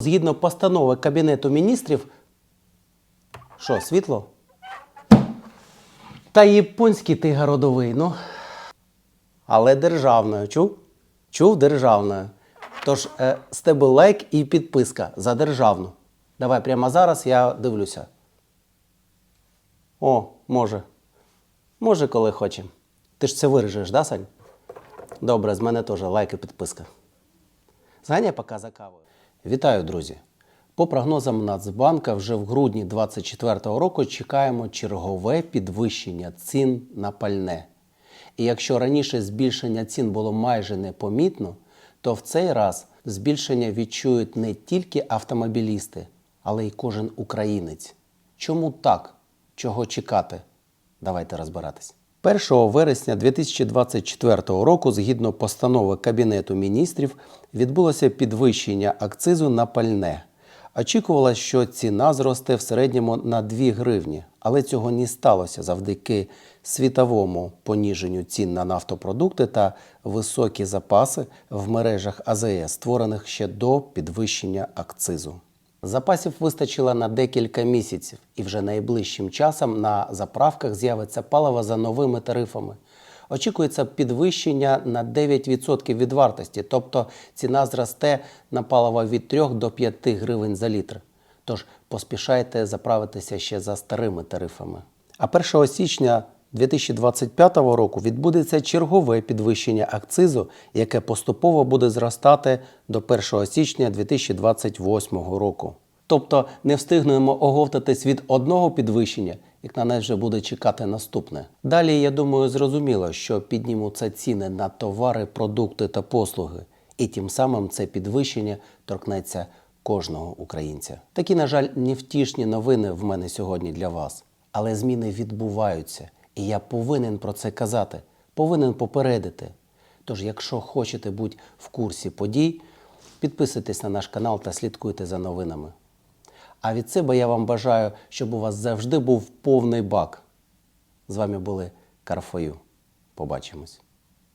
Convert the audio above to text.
Згідно постанови Кабінету міністрів. Що, світло? Та японський ти городовий, ну. Але державною. Чув? Чув державною. Тож е, з тебе лайк і підписка за державну. Давай прямо зараз я дивлюся. О, може. Може, коли хоче. Ти ж це виріжеш, да, Сань? Добре, з мене теж лайк і підписка. Зганяй поки за кавою. Вітаю, друзі! По прогнозам Нацбанка, вже в грудні 2024 року чекаємо чергове підвищення цін на пальне. І якщо раніше збільшення цін було майже непомітно, то в цей раз збільшення відчують не тільки автомобілісти, але й кожен українець. Чому так? Чого чекати? Давайте розбиратись. 1 вересня 2024 року, згідно постанови Кабінету міністрів, відбулося підвищення акцизу на пальне. Очікувалось, що ціна зросте в середньому на 2 гривні, але цього не сталося завдяки світовому поніженню цін на нафтопродукти та високі запаси в мережах АЗС, створених ще до підвищення акцизу. Запасів вистачило на декілька місяців, і вже найближчим часом на заправках з'явиться паливо за новими тарифами. Очікується підвищення на 9% від вартості, тобто ціна зросте на паливо від 3 до 5 гривень за літр. Тож поспішайте заправитися ще за старими тарифами. А 1 січня 2025 року відбудеться чергове підвищення акцизу, яке поступово буде зростати до 1 січня 2028 року. Тобто не встигнемо оговтатись від одного підвищення, як на нас вже буде чекати наступне. Далі, я думаю, зрозуміло, що піднімуться ціни на товари, продукти та послуги, і тим самим це підвищення торкнеться кожного українця. Такі, на жаль, невтішні новини в мене сьогодні для вас. Але зміни відбуваються, і я повинен про це казати, повинен попередити. Тож, якщо хочете бути в курсі подій, підписуйтесь на наш канал та слідкуйте за новинами. А від себе я вам бажаю, щоб у вас завжди був повний бак. З вами були Карфою. Побачимось.